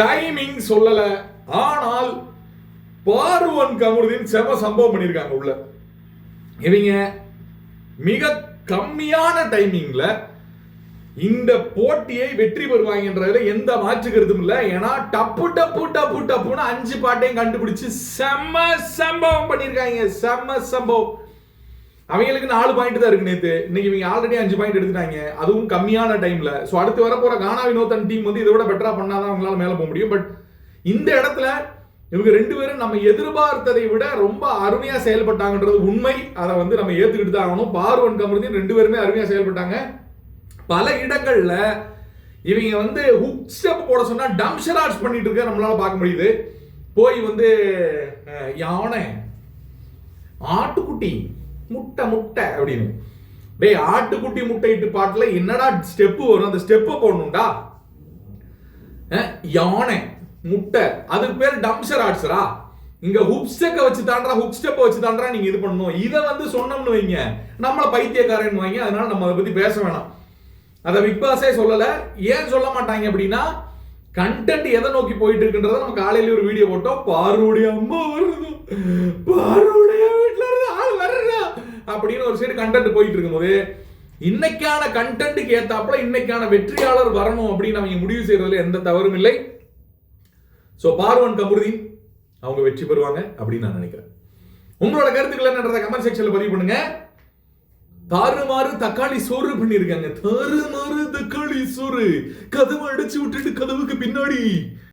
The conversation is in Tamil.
டைமிங் சொல்லல. ஆனால் பார்வன் கமருதீன் செம சம்பவம் பண்ணியிருக்காங்க உள்ள. இவங்க மிக கம்மியான டைமிங்ல இந்த போட்டியை வெற்றி பெறுவாங்கன்றதுல எந்த மாற்று கருத்தும் இல்லை. ஏன்னா டப்பு டப்பு டப்பு டப்புன்னு அஞ்சு பாட்டையும் கண்டுபிடிச்சு செம்ம சம்பவம் பண்ணியிருக்காங்க. செம்ம சம்பவம். அவங்களுக்கு நாலு பாயிண்ட் தான் இருக்கு நேத்து. இன்னைக்கு இவங்க ஆல்ரெடி அஞ்சு பாயிண்ட் எடுத்துட்டாங்க. அதுவும் கம்மியான டைம்ல ஸோ அடுத்து வரப்போற கானா வினோதன் டீம் வந்து இதை விட பெட்டரா பண்ணாதான் அவங்களால மேல போக முடியும். பட் இந்த இடத்துல இவங்க ரெண்டு பேரும் நம்ம எதிர்பார்த்ததை விட ரொம்ப அருமையா செயல்பட்டாங்கன்றது உண்மை. அதை வந்து நம்ம ஏத்துக்கிட்டு தான் ஆகணும். பார்வன் கமருதீன் ரெண்டு பேருமே அருமையா செயல்பட்டாங்க. பல இடங்கள்ல இவங்க வந்து ஹுக் ஸ்டெப் போட சொன்னா டம்ஷராஜ் பண்ணிட்டு இருக்க நம்மளால பார்க்க முடியுது. போய் வந்து யானை ஆட்டுக்குட்டி முட்டை முட்டை அப்படின்னு. டேய் ஆட்டுக்குட்டி முட்டையிட்டு பாட்டில் என்னடா ஸ்டெப்பு வரும்? அந்த ஸ்டெப்பை போடணும்டா. அஹ், யானை முட்டை. அதுக்கு பேர் டம்ஷர் ஆட்ஸரா இங்க ஹுப் ஸ்டெக்க வச்சு தாண்டா ஹூப் ஸ்டெப்பை வச்சு தாண்டா நீங்க இது பண்ணணும். இதை வந்து சொன்னோம்னு வைங்க. நம்மள பைத்தியக்காரன் வைங்க. அதனால நம்ம அதை பத்தி பேச வேணாம். அதை பிக் பாஸே சொல்லல. ஏன் சொல்ல மாட்டாங்க அப்படின்னா கண்டென்ட் எதை நோக்கி போயிட்டு இருக்குன்றத நம்ம காலையில ஒரு வீடியோ போட்டோம். பாருடைய அம்மா வருது. பாரு அப்படின்னு ஒரு சைடு கண்டென்ட் போயிட்டு இருக்கும்போது இன்னைக்கான கண்டென்ட்டுக்கு ஏத்தாப்புல இன்னைக்கான வெற்றியாளர் வரணும் அப்படின்னு அவங்க முடிவு செய்யறதுல எந்த தவறும் இல்லை. ஸோ பார்வன் கமருதீன் அவங்க வெற்றி பெறுவாங்க அப்படின்னு நான் நினைக்கிறேன். உங்களோட கருத்துக்கள் என்னன்றத கமெண்ட் செக்ஷன்ல பதிவு பண்ணுங்க. தாறுமாறு தக்காளி சோறு பண்ணிருக்காங்க தாறுமாறு தக்காளி சோறு. கதவை அடிச்சு விட்டுட்டு கதவுக்கு பின்னாடி.